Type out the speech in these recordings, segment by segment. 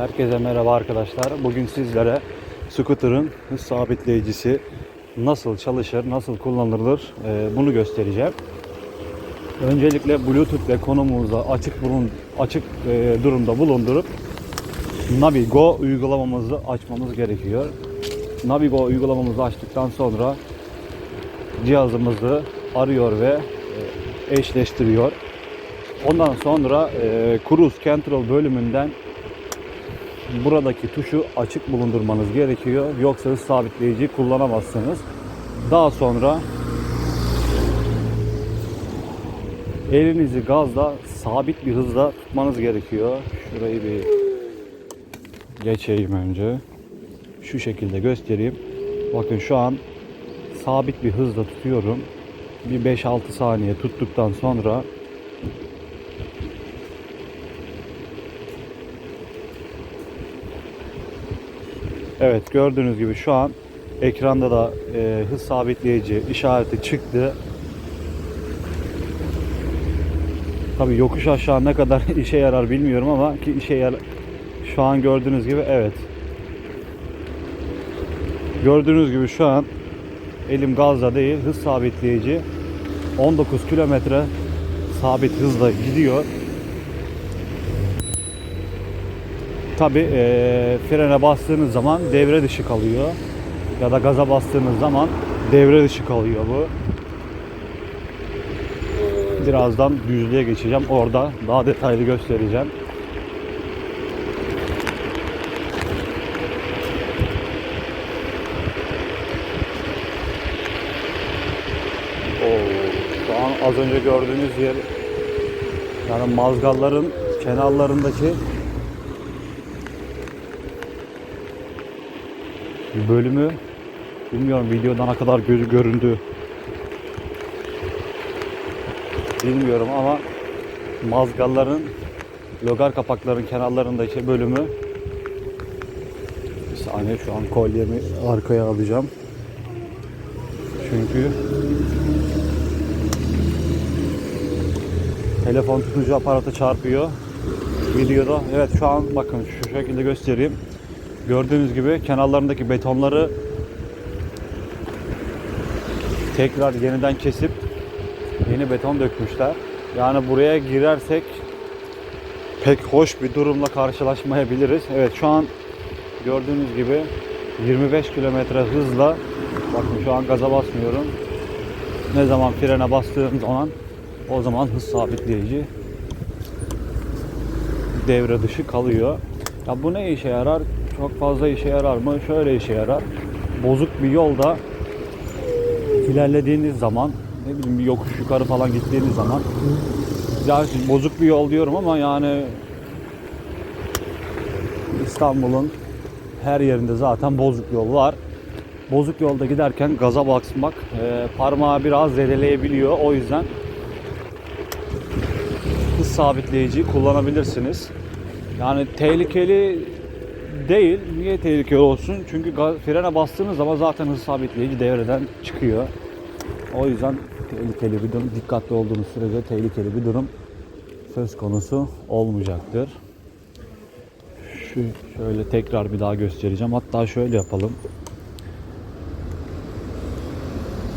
Herkese merhaba arkadaşlar. Bugün sizlere scooter'ın hız sabitleyicisi nasıl çalışır, nasıl kullanılır e, bunu göstereceğim. Öncelikle Bluetooth ve konumumuzu açık bulun açık e, durumda bulundurup Navigo uygulamamızı açmamız gerekiyor. Navigo uygulamamızı açtıktan sonra cihazımızı arıyor ve e, eşleştiriyor. Ondan sonra e, Cruise Control bölümünden buradaki tuşu açık bulundurmanız gerekiyor. Yoksa sabitleyici kullanamazsınız. Daha sonra elinizi gazda sabit bir hızda tutmanız gerekiyor. Şurayı bir geçeyim önce. Şu şekilde göstereyim. Bakın şu an sabit bir hızda tutuyorum. Bir 5-6 saniye tuttuktan sonra Evet gördüğünüz gibi şu an ekranda da e, hız sabitleyici işareti çıktı. Tabii yokuş aşağı ne kadar işe yarar bilmiyorum ama ki işe yarar. Şu an gördüğünüz gibi evet. Gördüğünüz gibi şu an elim gazda değil hız sabitleyici 19 kilometre sabit hızla gidiyor. Tabi e, frene bastığınız zaman devre dışı kalıyor. Ya da gaza bastığınız zaman devre dışı kalıyor bu. Birazdan düzlüğe geçeceğim. Orada daha detaylı göstereceğim. Az önce gördüğünüz yer yani mazgalların kenarlarındaki bölümü bilmiyorum videoda ne kadar gözü göründü. Bilmiyorum ama mazgalların logar kapakların kenarlarındaki bölümü. Bir saniye şu an kolyemi arkaya alacağım. Çünkü telefon tutucu aparata çarpıyor. Videoda evet şu an bakın şu şekilde göstereyim Gördüğünüz gibi kenarlarındaki betonları tekrar yeniden kesip yeni beton dökmüşler. Yani buraya girersek pek hoş bir durumla karşılaşmayabiliriz. Evet şu an gördüğünüz gibi 25 kilometre hızla bakın şu an gaza basmıyorum. Ne zaman frene bastığım zaman o zaman hız sabitleyici devre dışı kalıyor. Ya bu ne işe yarar? Çok fazla işe yarar mı? Şöyle işe yarar. Bozuk bir yolda ilerlediğiniz zaman ne bileyim bir yokuş yukarı falan gittiğiniz zaman ya bozuk bir yol diyorum ama yani İstanbul'un her yerinde zaten bozuk yol var. Bozuk yolda giderken gaza basmak e, parmağı biraz zedeleyebiliyor. O yüzden hız sabitleyici kullanabilirsiniz. Yani tehlikeli değil. Niye tehlikeli olsun? Çünkü frene bastığınız zaman zaten hız sabitleyici devreden çıkıyor. O yüzden tehlikeli bir durum. Dikkatli olduğunuz sürece tehlikeli bir durum söz konusu olmayacaktır. Şu şöyle tekrar bir daha göstereceğim. Hatta şöyle yapalım.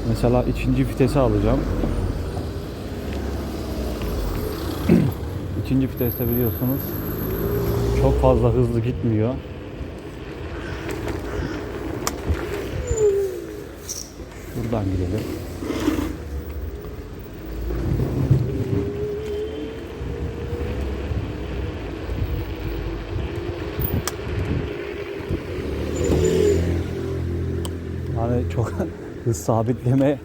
Mesela ikinci vitesi alacağım. İkinci viteste biliyorsunuz çok fazla hızlı gitmiyor. Şuradan gidelim. Yani çok hız sabitleme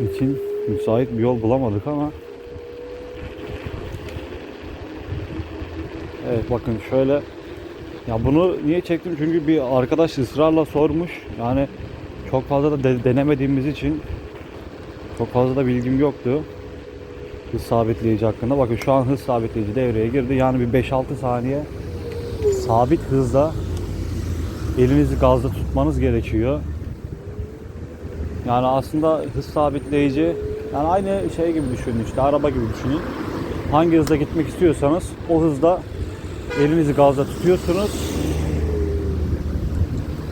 için müsait bir yol bulamadık ama. Evet bakın şöyle. Ya bunu niye çektim? Çünkü bir arkadaş ısrarla sormuş. Yani çok fazla da de- denemediğimiz için çok fazla da bilgim yoktu. Hız sabitleyici hakkında. Bakın şu an hız sabitleyici devreye girdi. Yani bir 5-6 saniye sabit hızda elinizi gazda tutmanız gerekiyor. Yani aslında hız sabitleyici yani aynı şey gibi düşünün işte araba gibi düşünün. Hangi hızda gitmek istiyorsanız o hızda elinizi gazda tutuyorsunuz.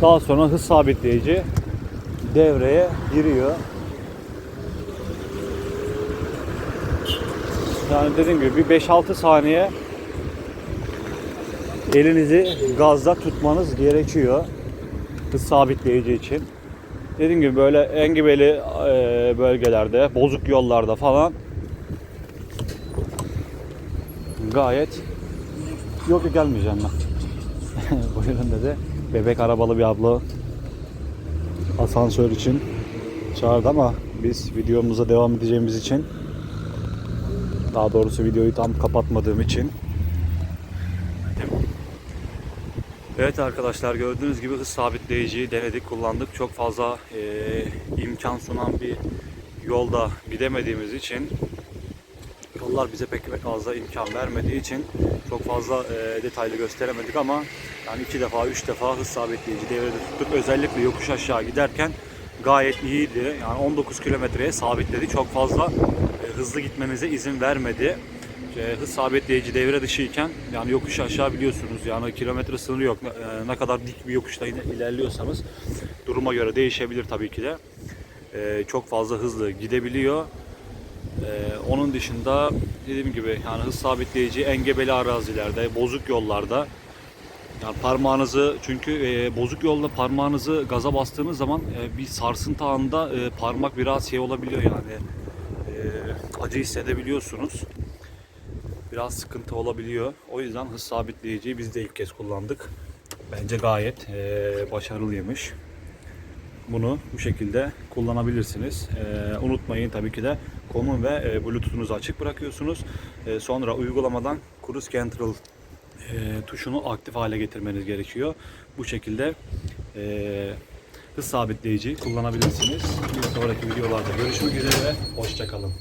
Daha sonra hız sabitleyici devreye giriyor. Yani dediğim gibi bir 5-6 saniye elinizi gazda tutmanız gerekiyor. Hız sabitleyici için. Dediğim gibi böyle engebeli e, bölgelerde, bozuk yollarda falan gayet yok gelmeyeceğim ben. Buyurun dedi. Bebek arabalı bir abla asansör için çağırdı ama biz videomuza devam edeceğimiz için daha doğrusu videoyu tam kapatmadığım için Evet arkadaşlar gördüğünüz gibi hız sabitleyiciyi denedik, kullandık. Çok fazla e, imkan sunan bir yolda gidemediğimiz için yollar bize pek fazla imkan vermediği için çok fazla e, detaylı gösteremedik ama yani iki defa, üç defa hız sabitleyici devrede tuttuk. Özellikle yokuş aşağı giderken gayet iyiydi. Yani 19 kilometreye sabitledi. Çok fazla e, hızlı gitmenize izin vermedi. E, hız sabitleyici devre dışıyken yani yokuş aşağı biliyorsunuz yani kilometre sınırı yok. E, ne kadar dik bir yokuşta iler- ilerliyorsanız duruma göre değişebilir tabii ki de. E, çok fazla hızlı gidebiliyor. Ee, onun dışında dediğim gibi yani hız sabitleyici engebeli arazilerde, bozuk yollarda yani parmağınızı çünkü e, bozuk yolda parmağınızı gaza bastığınız zaman e, bir sarsıntı anında e, parmak biraz şey olabiliyor yani e, acı hissedebiliyorsunuz. Biraz sıkıntı olabiliyor. O yüzden hız sabitleyiciyi biz de ilk kez kullandık. Bence gayet e, başarılıymış bunu bu şekilde kullanabilirsiniz. Ee, unutmayın tabii ki de konum ve e, bluetooth'unuzu açık bırakıyorsunuz. Ee, sonra uygulamadan Cruise Control e, tuşunu aktif hale getirmeniz gerekiyor. Bu şekilde e, hız sabitleyici kullanabilirsiniz. Bir sonraki videolarda görüşmek üzere. Hoşçakalın.